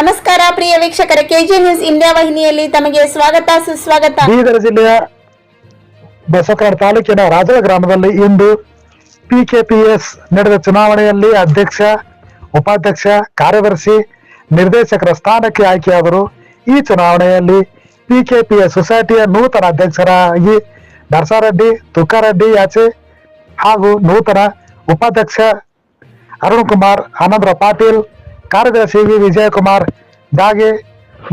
ನಮಸ್ಕಾರ ಪ್ರಿಯ ವೀಕ್ಷಕರ KG news India ವಾಹಿನಿಯಲ್ಲಿ ತಮಗೆ ಸ್ವಾಗತ, ಸುಸ್ವಾಗತ. ಬೀದರ್ ಜಿಲ್ಲೆಯ ಬಸವಕರ ತಾಲೂಕಿನ ರಾಜಳ ಗ್ರಾಮದಲ್ಲಿ ಇಂದು ಪಿಕೆಪಿಎಸ್ ನಡೆದ ಚುನಾವಣೆಯಲ್ಲಿ ಅಧ್ಯಕ್ಷ, ಉಪಾಧ್ಯಕ್ಷ, ಕಾರ್ಯದರ್ಶಿ, ನಿರ್ದೇಶಕರ ಸ್ಥಾನಕ್ಕೆ ಆಯ್ಕೆಯಾದರು. ಈ ಚುನಾವಣೆಯಲ್ಲಿ ಪಿಕೆಪಿಎಸ್ ಸೊಸೈಟಿಯ ನೂತನ ಅಧ್ಯಕ್ಷರಾಗಿ ನರಸಾರೆಡ್ಡಿ ತುಕಾರೆಡ್ಡಿ ಯಾಚೆ ಹಾಗೂ ನೂತನ ಉಪಾಧ್ಯಕ್ಷ ಅರುಣ್ ಕುಮಾರ್, ಆನಂದ್ರ ಪಾಟೀಲ್ ಕಾರ್ಯದರ್ಶಿ ವಿ. ವಿಜಯಕುಮಾರ್ ದಾಗೆ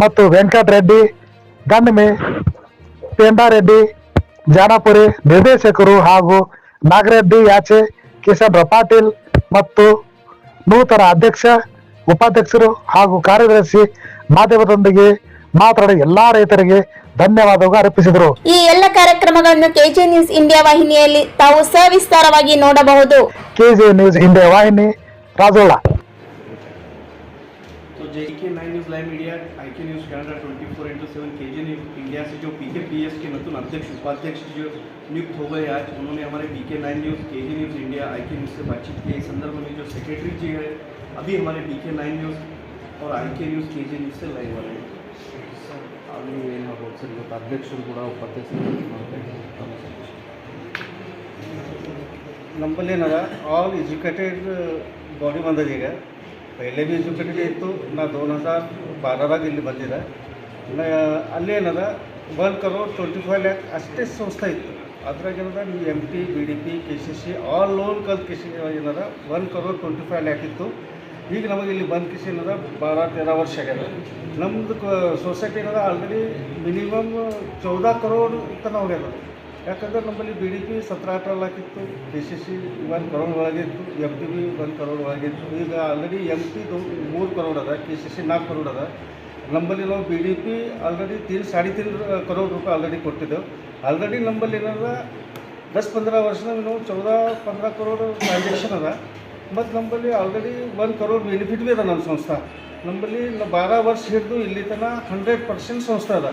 ಮತ್ತು ವೆಂಕಟ ರೆಡ್ಡಿ ಗಂಡಮೆ ಪೇಂಡಾರೆಡ್ಡಿ ಜಾನಪುರಿ ನಿರ್ದೇಶಕರು ಹಾಗೂ ನಾಗರೆಡ್ಡಿ ಯಾಚೆ ಕಿಶನ್ ಪಾಟೀಲ್ ಮತ್ತು ನೂತನ ಅಧ್ಯಕ್ಷ ಉಪಾಧ್ಯಕ್ಷರು ಹಾಗೂ ಕಾರ್ಯದರ್ಶಿ ಮಾಧ್ಯಮದೊಂದಿಗೆ ಮಾತನಾಡಿ ಎಲ್ಲಾ ರೈತರಿಗೆ ಧನ್ಯವಾದಗಳು ಅರ್ಪಿಸಿದರು. ಈ ಎಲ್ಲ ಕಾರ್ಯಕ್ರಮಗಳನ್ನು ಕೆಜೆ ನ್ಯೂಸ್ ಇಂಡಿಯಾ ವಾಹಿನಿಯಲ್ಲಿ ತಾವು ಸವಿಸ್ತಾರವಾಗಿ ನೋಡಬಹುದು. ಕೆಜೆ ನ್ಯೂಸ್ ಇಂಡಿಯಾ ವಾಹಿನಿ Rajola. तो J K nine news live media I K news Canada twenty four into seven K G news India से जो पी के पी एस के नतून अध्यक्ष उपाध्यक्ष जो नियुक्त हो गए आज उन्होंने हमारे बी के नाइन न्यूज़ के G news India I K news से बातचीत की इस संदर्भ में जो सेक्रेटरी जी है अभी हमारे बी के नाइन न्यूज़ और आई के न्यूज़ के जी न्यूज़ से लाइव आ रहे हैं ಅಲ್ಲಿ ಏನು ಹೇಳ್ಬೋದು ಸರ್ ಇವತ್ತು ಅಧ್ಯಕ್ಷರು ಕೂಡ ಉಪಾಧ್ಯಕ್ಷರು ನಮ್ಮಲ್ಲಿ ಏನದ ಆಲ್ ಎಜುಕೇಟೆಡ್ ಬಾಡಿ ಬಂದದ ಈಗ ಪೈಲೆ ಬಿ ಎಜುಕೇಟೆಡ್ ಇತ್ತು. ನಾ ದೋನ್ ಹಜಾರ್ ಬಾರದಾಗ ಇಲ್ಲಿ ಬಂದಿದೆ. ನಾ ಅಲ್ಲಿ ಏನದ one crore twenty five lakh ಅಷ್ಟೇ ಸಂಸ್ಥೆ ಇತ್ತು. ಅದ್ರಾಗ ಏನದ M T B D P K C C all loan ಕಲ್ತು ಕೆ ಸಿ ಏನದ one crore twenty five lakh ಇತ್ತು. ಈಗ ನಮಗೆ ಇಲ್ಲಿ ಬಂದ್ ಕಿಸಿ ಏನದ, ಬಾರ ತೆರ ವರ್ಷ ಆಗ್ಯದ. ನಮ್ಮದು ಸೊಸೈಟಿ ಏನದ ಆಲ್ರೆಡಿ ಮಿನಿಮಮ್ ಚೌದ ಕರೋಡ್ ತನಕ ಹೋಗ್ಯದ. ಯಾಕಂದ್ರೆ ನಮ್ಮಲ್ಲಿ ಬಿ ಡಿ ಪಿ ಸತ್ರ ಲಾಕಿತ್ತು K C C one crore ಒಳಗಿತ್ತು M T B ಒಂದು ಕರೋಡ್ ಒಳಗಿತ್ತು. ಈಗ ಆಲ್ರೆಡಿ ಎಂ ಟಿ ಮೂರು ಕರೋಡ್ ಅದ ಕೆ ಸಿ ಸಿ ನಾಲ್ಕು ಕರೋಡ್ ಅದ. ನಮ್ಮಲ್ಲಿ ನಾವು ಬಿ ಡಿ ಪಿ ಆಲ್ರೆಡಿ ತೀನ್, ಸಾಡಿ ತೀನ್ ಕರೋಡ್ ರೂಪಾಯಿ ಆಲ್ರೆಡಿ ಕೊಟ್ಟಿದ್ದೆವು. ಆಲ್ರೆಡಿ ನಮ್ಮಲ್ಲಿ ಏನಾರ ದಸ್ ಪಂದ್ರ ವರ್ಷದಾಗ ನಾವು ಚೌದ ಪಂದ್ರ ಕರೋಡ್ ಟ್ರಾನ್ಸಾಕ್ಷನ್ ಅದ. ಮತ್ತು ನಮ್ಮಲ್ಲಿ ಆಲ್ರೆಡಿ ಒಂದು ಕರೋಡ್ ಬೆನಿಫಿಟ್ ಭೀ ಅದ ನಮ್ಮ ಸಂಸ್ಥೆ. ನಮ್ಮಲ್ಲಿ ಬಾರ ವರ್ಷ ಹಿಡಿದು ಇಲ್ಲಿ ತನಕ ಹಂಡ್ರೆಡ್ ಪರ್ಸೆಂಟ್ ಸಂಸ್ಥೆ ಅದ.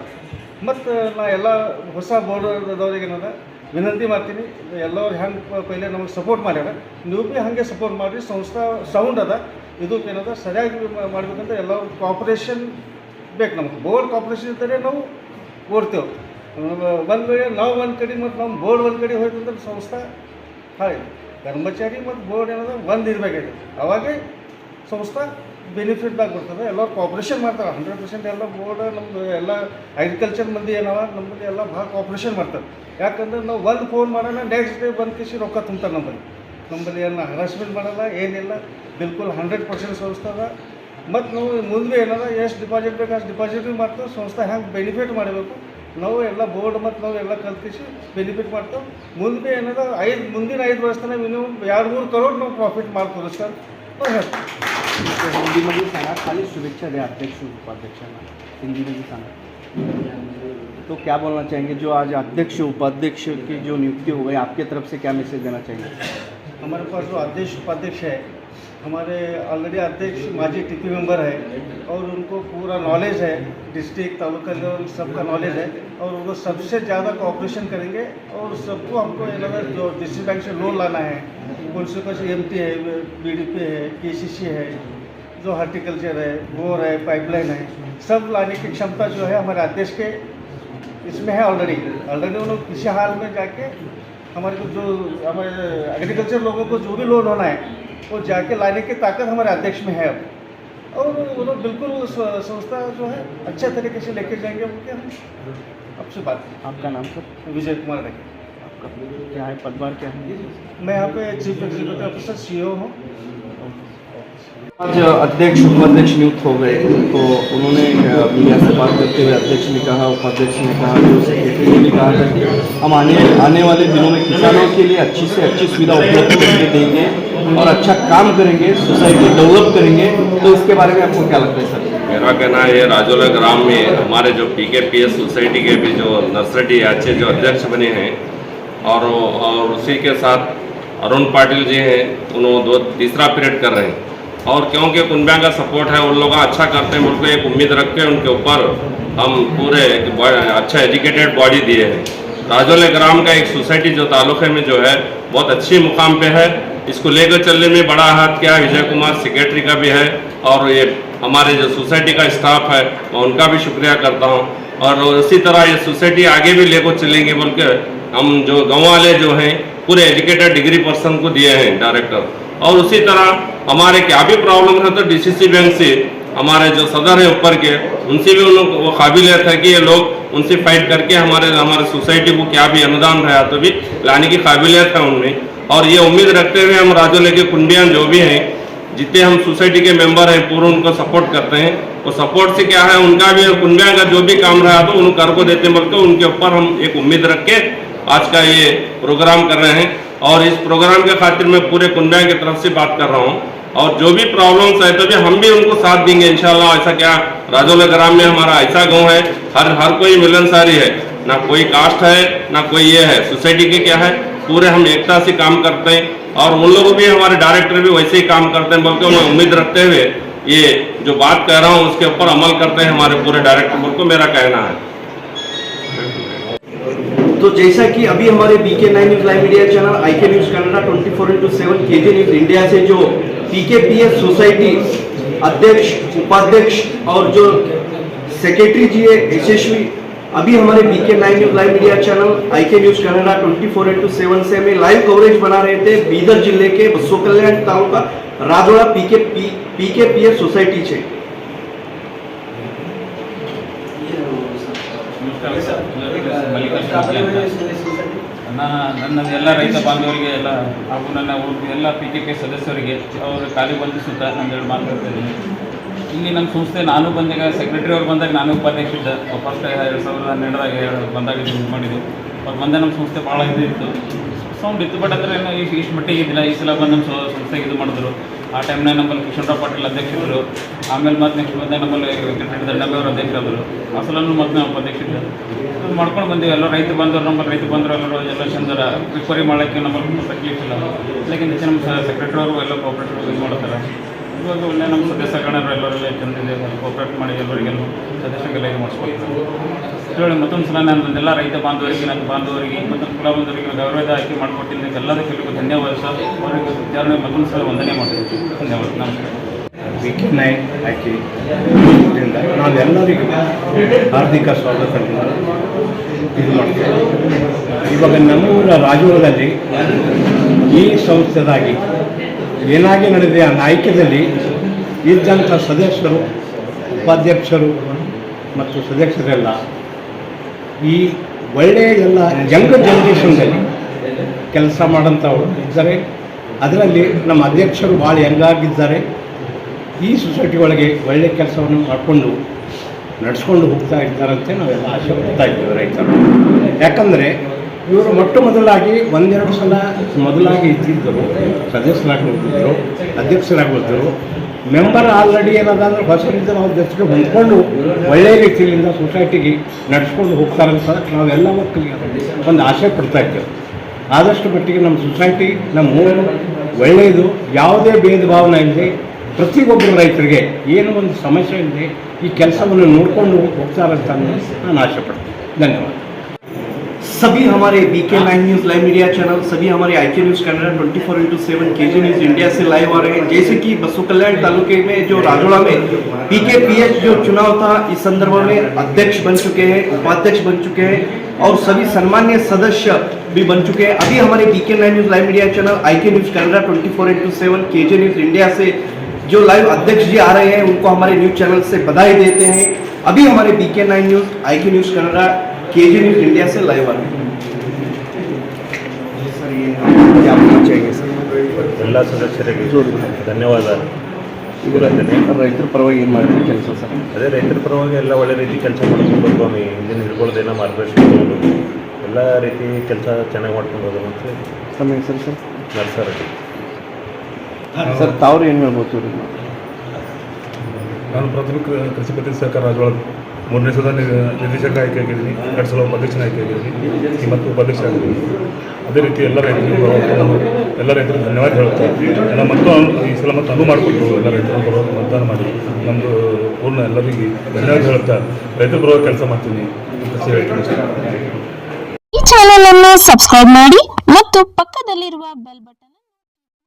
ಮತ್ತು ನಾ ಎಲ್ಲ ಹೊಸ ಬೋರ್ಡರ್ದವ್ರಿಗೆ ನಾನು ವಿನಂತಿ ಮಾಡ್ತೀನಿ ಎಲ್ಲರೂ ಹೆಂಗೆ ಪೈಲೆ ನಮಗೆ ಸಪೋರ್ಟ್ ಮಾಡ್ಯಾರ, ನೀವು ಭೀ ಹಾಗೆ ಸಪೋರ್ಟ್ ಮಾಡಿರಿ, ಸಂಸ್ಥೆ ಸೌಂಡ್ ಅದ ಇದಕ್ಕೆ ಏನದ, ಸರಿಯಾಗಿ ಮಾಡ್ಬೇಕಂತ ಎಲ್ಲರೂ ಕಾಪರೇಷನ್ ಬೇಕು ನಮಗೆ. ಬೋರ್ಡ್ ಕಾಪರೇಷನ್ ಇದ್ದರೆ ನಾವು ಓಡ್ತೇವೆ. ಒಂದು ವೇಳೆ ನಾವು ಒಂದು ಕಡೆ ಮತ್ತು ನಮ್ಮ ಬೋರ್ಡ್ ಒಂದು ಕಡೆ ಹೋಯ್ತಂದ್ರೆ ಸಂಸ್ಥೆ ಹಾಗೆ ಕರ್ಮಚಾರಿ ಮತ್ತು ಬೋರ್ಡ್ ಏನದ, ಒಂದು ಇರಬೇಕಾಗಿದೆ ಅವಾಗೇ ಸಂಸ್ಥೆ ಬೆನಿಫಿಟ್ದಾಗ ಬರ್ತದೆ. ಎಲ್ಲರೂ ಕಾಪ್ರೇಷನ್ ಮಾಡ್ತಾರೆ. ಹಂಡ್ರೆಡ್ ಪರ್ಸೆಂಟ್ ಎಲ್ಲ ಬೋರ್ಡ್ ನಮ್ಮದು ಎಲ್ಲ ಅಗ್ರಿಕಲ್ಚರ್ ಮಂದಿ ಏನವ ನಮ್ಮಲ್ಲಿ ಎಲ್ಲ ಭಾಳ ಕಾಪ್ರೇಷನ್ ಮಾಡ್ತಾರೆ. ಯಾಕಂದ್ರೆ ನಾವು ಒಂದು ಫೋನ್ ಮಾಡೋಣ ನೆಕ್ಸ್ಟ್ ಡೇ ಬಂದು ಕಿಸಿ ರೊಕ್ಕ ತುಂಬ್ತಾರೆ ನಮ್ಮಲ್ಲಿ. ನಮ್ಮಲ್ಲಿ ಏನು ಹರಾಸ್ಮೆಂಟ್ ಮಾಡಲ್ಲ, ಏನಿಲ್ಲ. ಬಿಲ್ಕುಲ್ ಹಂಡ್ರೆಡ್ ಪರ್ಸೆಂಟ್ ಸಂಸ್ಥೆ ಅದ ಮತ್ತು ನಾವು ಮುಂದೆ ಏನದ, ಎಷ್ಟು ಡಿಪಾಸಿಟ್ ಬೇಕು ಅಷ್ಟು ಡಿಪಾಸಿಟ್ ಮಾಡ್ತೇವೆ ಸಂಸ್ಥೆ ಹೆಂಗೆ ಬೆನಿಫಿಟ್ ಮಾಡಬೇಕು. ನಾವು ಎಲ್ಲ ಬೋರ್ಡ್ ಮತ್ತು ನಾವು ಎಲ್ಲ ಕಲ್ತಿಸಿ ಬೆನಿಫಿಟ್ ಮಾಡ್ತೇವೆ ಮುಂದೆ ಏನದ, ಐದು, ಮುಂದಿನ ಐದು ವರ್ಷ ಮಿನಿಮಮ್ ಎರಡು ಮೂರು ಕರೋಡ್ ನಾವು ಪ್ರಾಫಿಟ್ ಮಾಡ್ತೀವಿ ಸರ್. ನಾವು ಹೇಳ್ತೀವಿ. हिंदीमध्ये सांगा, खाली शुभेच्छा द्या अध्यक्ष में भी सांगा. तो क्या बोलना चाहेंगे? जो आज अध्यक्ष, उपाध्यक्ष की जो नियुक्ति हो गई, आपके तरफ़ से क्या मैसेज देना चाहिए हमारे पास जो अध्यक्ष, उपाध्यक्ष है हमारे ऑलरेडी अध्यक्ष, माजी टी मेंबर है और उनको पूरा नॉलेज है डिस्ट्रिक्ट तालुका लेवल सबका नॉलेज है और वो सबसे ज़्यादा कोऑपरेशन करेंगे और सबको हमको ये लगा जो डिस्ट्रिक्ट बैंक से लोन लाना है कुछ एम है बी डी पी है के सी सी है, जो हार्टिकल्चर है, बोर है पाइपलाइन है, सब लाने की क्षमता जो है हमारे अध्यक्ष के इसमें है ऑलरेडी ऑलरेडी उन्होंने किसी हाल में जाके हमारे को जो, हमारे एग्रीकल्चर लोगों को जो भी लोन होना है वो जाके लाने की ताकत हमारे अध्यक्ष में है अब। और वो लोग बिल्कुल संस्था जो है अच्छे तरीके से लेके जाएँगे उनके हम आपसे बात आपका नाम सर? विजय कुमार रखे आपका क्या है? पदभार क्या है? मैं यहाँ पे chief executive officer C O हूँ। आज अध्यक्ष, उपाध्यक्ष नियुक्त हो गए। तो उन्होंने मीडिया से बात करते हुए अध्यक्ष ने कहा, उपाध्यक्ष ने कहा, जो सेक्रेटरी ने कहा था कि हम आने आने वाले दिनों में किसानों के लिए अच्छी से अच्छी सुविधा उपलब्ध करके देंगे और अच्छा काम करेंगे, सोसाइटी डेवलप करेंगे। तो इसके बारे में आपको क्या लगता है सर? मेरा कहना है, राजौला ग्राम में हमारे जो P K P S society के भी जो नर्सरी अच्छे जो अध्यक्ष बने हैं और और उसी के साथ अरुण पाटिल जी हैं, उन्होंने दो, तीसरा पीरियड कर रहे हैं। और क्योंकि कुंबिया का सपोर्ट है, उन लोग अच्छा करते हैं मुझको एक उम्मीद रख के उनके ऊपर हम पूरे अच्छा एजुकेटेड बॉडी दिए हैं। राजौले ग्राम का एक सोसाइटी जो तालुके में जो है, बहुत अच्छी मुकाम पे है। इसको लेकर चलने में बड़ा हाथ क्या विजय कुमार सेक्रेटरी का भी है और ये हमारे जो सोसाइटी का स्टाफ है, मैं उनका भी शुक्रिया करता हूँ। और इसी तरह ये सोसाइटी आगे भी लेकर चलेंगे बोल हम जो गाँव वाले जो हैं, पूरे एजुकेटेड डिग्री पर्सन को दिए हैं डायरेक्टर और उसी तरह हमारे क्या भी प्रॉब्लम है तो डीसीसी बैंक से हमारे जो सदर है ऊपर के, उनसे भी उन वो काबिलियत है कि ये लोग उनसे फाइट करके हमारे हमारे सोसाइटी को क्या भी अनुदान रहा तो भी लाने की काबिलियत है उनमें। और ये उम्मीद रखते हुए हम राजोले के कुंडियान जो भी हैं, जितने हम सोसाइटी के मेंबर हैं, पूरे उनको सपोर्ट करते हैं। वो सपोर्ट से क्या है, उनका भी कुंडिया का जो भी काम रहा तो उन कर को देते बल्कि उनके ऊपर हम एक उम्मीद रख के आज का ये प्रोग्राम कर रहे हैं। और इस प्रोग्राम के खातिर मैं पूरे कुंडिया की तरफ़ से बात कर रहा हूँ। और जो भी प्रॉब्लम्स है तो भी हम भी उनको साथ देंगे, इंशाल्लाह। ऐसा क्या? राजौला ग्राम में हमारा ऐसा गाँव है, हर हर कोई मिलनसारी है। ना कोई कास्ट है, ना कोई ये है। सोसाइटी के क्या है? पूरे हम एकता से काम करते हैं और उन लोग भी, हमारे डायरेक्टर भी वैसे ही काम करते हैं, बल्कि मैं उम्मीद रखते हुए ये जो बात कह रहा हूँ, उसके ऊपर अमल करते हैं हमारे पूरे डायरेक्टर को मेरा कहना है। तो जैसा कि अभी हमारे B K nine news live media channel I K news Kannada twenty four into seven K J news India से जो P K P S society अध्यक्ष, उपाध्यक्ष और जो सेक्रेटरी जी है यशस्वी अभी हमारे B K nine news live media channel I K news Kannada twenty four into seven से हमें लाइव कवरेज बना रहे थे बीदर ज़िले के Basava Kalyan taluka Rajoda P K P P K P S society से। ನನ್ನ ಎಲ್ಲ ರೈತ ಬಾಂಧವರಿಗೆ, ಎಲ್ಲ ಹಾಗೂ ನನ್ನ ಎಲ್ಲ ಪಿ ಕೆ ಪಿ ಸದಸ್ಯರಿಗೆ, ಅವರು ಖಾಲಿ ನಾನು ಹೇಳಿ ಮಾತಾಡ್ತಾ ಇಲ್ಲಿ ನಮ್ಮ ಸಂಸ್ಥೆ, ನಾನು ಬಂದಾಗ ಸೆಕ್ರೆಟರಿ ಅವ್ರು ಬಂದಾಗ ನಾನು ಉಪಾಧ್ಯಕ್ಷ ಇದ್ದೆ. ಫಸ್ಟ್ ಎರಡು ಸಾವಿರದ ಹನ್ನೆರಡರಾಗ ಬಂದಾಗ ಇದು ಮಾಡಿದ್ದು. ಅವ್ರು ಬಂದ ನಮ್ಮ ಸಂಸ್ಥೆ ಭಾಳ ಇದು ಇತ್ತು. ಸೌಂಡ್ ಇತ್ತು ಬಟ್ ಅಂದರೆ ಇಷ್ಟು ಮಟ್ಟಿಗೆ ಇದ್ದಿಲ್ಲ. ಈ ಸಲ ಬಂದು ನಮ್ಮ ಸಂಸ್ಥೆಗೆ ಇದು ಮಾಡಿದ್ರು. ಆ ಟೈಮ್ನಾಗ ನಮ್ಮಲ್ಲಿ ಕೃಷ್ಣರಾವ್ ಪಾಟೀಲ್ ಅಧ್ಯಕ್ಷರು ಆಮೇಲೆ ಮತ್ತೆ ನೆಕ್ಸ್ಟ್ ಬಂದಾಗ ನಮ್ಮಲ್ಲಿ ವೆಂಕಟರೆಡ್ಡಿ ದಂಡಬೆ ಅವರು ಅಧ್ಯಕ್ಷರಾದರು. ಅಸಲನ್ನು ಸಲನೂ ಮತ್ತೆ ನಾವು ಅಧ್ಯಕ್ಷರು ಮಾಡ್ಕೊಂಡು ಬಂದಿವಿ. ಎಲ್ಲ ರೈತ ಬಂದರು ನಮ್ಮಲ್ಲಿ ರೈತ ಬಂದರು ಎಲ್ಲರೂ ಎಲ್ಲ ಚಂದರ ರಿಕವರಿ ಮಾಡೋಕ್ಕೆ ನಮ್ಮಲ್ಲಿ ತಕ್ಲೀಫ್ ಇಲ್ಲ ಹೆಚ್ಚು ನಮ್ಮ ಸೆಕ್ರೆಟರಿ ಅವರು ಎಲ್ಲ ಕೋಪರೇಟರ್ ಇದು ಮಾಡ್ತಾರೆ. ಇವಾಗ ಒಳ್ಳೆ ನಮ್ಮ ಸದಸ್ಯ ಗಣ್ಯರು ಎಲ್ಲರಲ್ಲಿ ಚಂದಿದೆ ಕೋಪ್ರೇಟ್ ಮಾಡಿ ಎಲ್ಲರಿಗೆಲ್ಲ ಸದಸ್ಯರಿಗೆಲ್ಲ ಇದು ಮಾಡಿಸ್ಕೊಳ್ತೀವಿ ಹೇಳಿ, ಮತ್ತೊಂದು ಸಲ ನಾನು ಎಲ್ಲ ರೈತ ಬಾಂಧವರಿಗೆ, ನನ್ನ ಬಾಂಧವರಿಗೆ, ಮತ್ತೊಂದು ಕುಲ ಬಾಂಧವರಿಗೆ ಗೌರವದ ಆಯ್ಕೆ ಮಾಡಿಕೊಟ್ಟಿದ್ದ ಎಲ್ಲದಕ್ಕೆಲ್ಲರಿಗೂ ಧನ್ಯವಾದ ಸರ್. ಅವರಿಗೆ ವಿಚಾರಣೆ ಮತ್ತೊಂದು ಸಲ ವಂದನೆ ಮಾಡ್ತೀನಿ. ಧನ್ಯವಾದ. ನಮಸ್ಕಾರ. ವಿ ಕೆ ನೈನ್ ನಾವೆಲ್ಲರಿಗೂ ಹಾರ್ದಿಕ ಸ್ವಾಗತವನ್ನು ಇದು ಮಾಡ್ತೀವಿ. ಇವಾಗ ನಮ್ಮೂರ ರಾಜೂರದಲ್ಲಿ ಈ ಸಂಸ್ಥೆದಾಗಿ ಏನಾಗಿ ನಡೆದಿದೆ ಆ ನಾಯಕದಲ್ಲಿ ಇದ್ದಂಥ ಸದಸ್ಯರು, ಉಪಾಧ್ಯಕ್ಷರು ಮತ್ತು ಸದಸ್ಯರೆಲ್ಲ ಈ ಒಳ್ಳೆಯ ಎಲ್ಲ ಯಂಗ್ ಜನ್ರೇಷನ್ದಲ್ಲಿ ಕೆಲಸ ಮಾಡೋಂಥವ್ರು ಇದ್ದಾರೆ. ಅದರಲ್ಲಿ ನಮ್ಮ ಅಧ್ಯಕ್ಷರು ಭಾಳ ಯಂಗಾಗಿದ್ದಾರೆ ಈ ಸೊಸೈಟಿ ಒಳಗೆ ಒಳ್ಳೆಯ ಕೆಲಸವನ್ನು ಮಾಡಿಕೊಂಡು ನಡೆಸ್ಕೊಂಡು ಹೋಗ್ತಾ ಇದ್ದಾರಂತೆ ನಾವೆಲ್ಲ ಆಶೆ ಪಡ್ತಾ ಇದ್ದೇವೆ ರೈತರು. ಯಾಕಂದರೆ ಇವರು ಮೊಟ್ಟ ಮೊದಲಾಗಿ ಒಂದೆರಡು ಸಲ ಮೊದಲಾಗಿ ಇದ್ದಿದ್ದರು, ಸದಸ್ಯರಾಗಿ ಹೋಗಿದ್ದರು, ಅಧ್ಯಕ್ಷರಾಗಿ ಹೋದರು ಮೆಂಬರ್ ಆಲ್ರೆಡಿ ಏನದ ಅಂದ್ರೆ ಹೊಸರಿಂದ ನಾವು ಜೊತೆಗೆ ಹೊಂದ್ಕೊಂಡು ಒಳ್ಳೆಯ ರೀತಿಯಿಂದ ಸೊಸೈಟಿಗೆ ನಡೆಸ್ಕೊಂಡು ಹೋಗ್ತಾರಂತ ನಾವೆಲ್ಲ ಮಕ್ಕಳಿಗೆ ಒಂದು ಆಸೆ ಪಡ್ತಾ ಇದ್ದೇವೆ. ಆದಷ್ಟು ಮಟ್ಟಿಗೆ ನಮ್ಮ ಸೊಸೈಟಿ ನಮ್ಮ ಊರು ಒಳ್ಳೆಯದು, ಯಾವುದೇ ಭೇದ ಭಾವನೆ ಇಲ್ಲದೆ ಪ್ರತಿಯೊಬ್ಬರು ರೈತರಿಗೆ ಏನು ಒಂದು ಸಮಸ್ಯೆ ಇದೆ ಈ ಕೆಲಸವನ್ನು ನೋಡಿಕೊಂಡು ಹೋಗ್ತಾರಂತ ನಾನು ಆಸೆ ಪಡ್ತೀನಿ. ಧನ್ಯವಾದ. सभी हमारे B K nine news live media channel सभी हमारे I K news Kannada twenty four into seven K G news India से लाइव आ रहे हैं। जैसे कि बसु कल्याण तालुके में जो राजोड़ा में पी के पी एच जो चुनाव था इस संदर्भ में अध्यक्ष बन चुके हैं उपाध्यक्ष बन चुके हैं और सभी सम्मान्य सदस्य भी बन चुके हैं। अभी हमारे B K nine news live media channel I K news Kannada twenty four into seven K J news India से जो लाइव अध्यक्ष जी आ रहे हैं उनको हमारे न्यूज़ चैनल से बधाई देते हैं। अभी हमारे बी के नाइन न्यूज़ आई K news Kannada के जे न्यूज इंडिया से लाइव आ रहे हैं सर ये क्या बोलना चाहिए सर ಎಲ್ಲ ಸದಸ್ಯರಿಗೆ ಧನ್ಯವಾದ ರೈತರ ಪರವಾಗಿ ಏನು ಮಾಡಿದ್ರೆ ಕೆಲಸ ಸರ್ ಅದೇ ರೈತರ ಪರವಾಗಿ ಎಲ್ಲ ಒಳ್ಳೆ ರೀತಿ ಕೆಲಸ ಮಾಡ್ಕೊಂಡು ಬರ್ತೀವಿ ಹಿಂದಿನ ಹಿಡ್ಕೊಳ್ಳೋದೇನೋ ಮಾರ್ಗದರ್ಶನ ತಗೊಂಡು ಎಲ್ಲ ರೀತಿ ಕೆಲಸ ಚೆನ್ನಾಗಿ ಮಾಡ್ಕೊಂಡು ಹೋಗೋದು ಅಂತ ತಮ್ಮ ಹೆಸರು ಸರ್ ನರ್ಸರಿ ಸರ್ ತಾವ್ರು ಏನು ಹೇಳ್ಬೋದು ರೀ ನಾನು ಪ್ರಾಥಮಿಕ ಕೃಷಿ ಪತ್ತಿನ ಸಹಕಾರ ರಾಜವಾಳ ಮೂರನೇ ಸಲ ನಿರ್ದೇಶಕ ಆಯ್ಕೆ ಆಗಿದ್ದೀನಿ ಎರಡು ಸಲ ಉಪಾಧ್ಯಕ್ಷನ ಆಯ್ಕೆ ಆಗಿದ್ದೀನಿ ಮತ್ತು ಉಪಾಧ್ಯಕ್ಷ ಆಗಿದ್ದೀನಿ. ಅದೇ ರೀತಿ ಎಲ್ಲ ರೈತರು ಎಲ್ಲ ರೈತರಿಗೆ ಧನ್ಯವಾದ ಹೇಳ್ತಾ ಎಲ್ಲ ಮತ್ತು ಈ ಸಲ ಮತ್ತು ಅನು ಮಾಡಿಕೊಟ್ರು ಎಲ್ಲ ರೈತರು ಬರೋ ಮತದಾನ ಮಾಡಿ ನಮ್ಮದು ಪೂರ್ಣ ಎಲ್ಲರಿಗೆ ಧನ್ಯವಾದ ಹೇಳ್ತಾ ರೈತರು ಬರೋ ಕೆಲಸ ಮಾಡ್ತೀನಿ ಈ ಚಾನೆಲ್ ಅನ್ನು ಸಬ್ಸ್ಕ್ರೈಬ್ ಮಾಡಿ ಮತ್ತು ಪಕ್ಕದಲ್ಲಿರುವ ಬೆಲ್ ಬಟನ್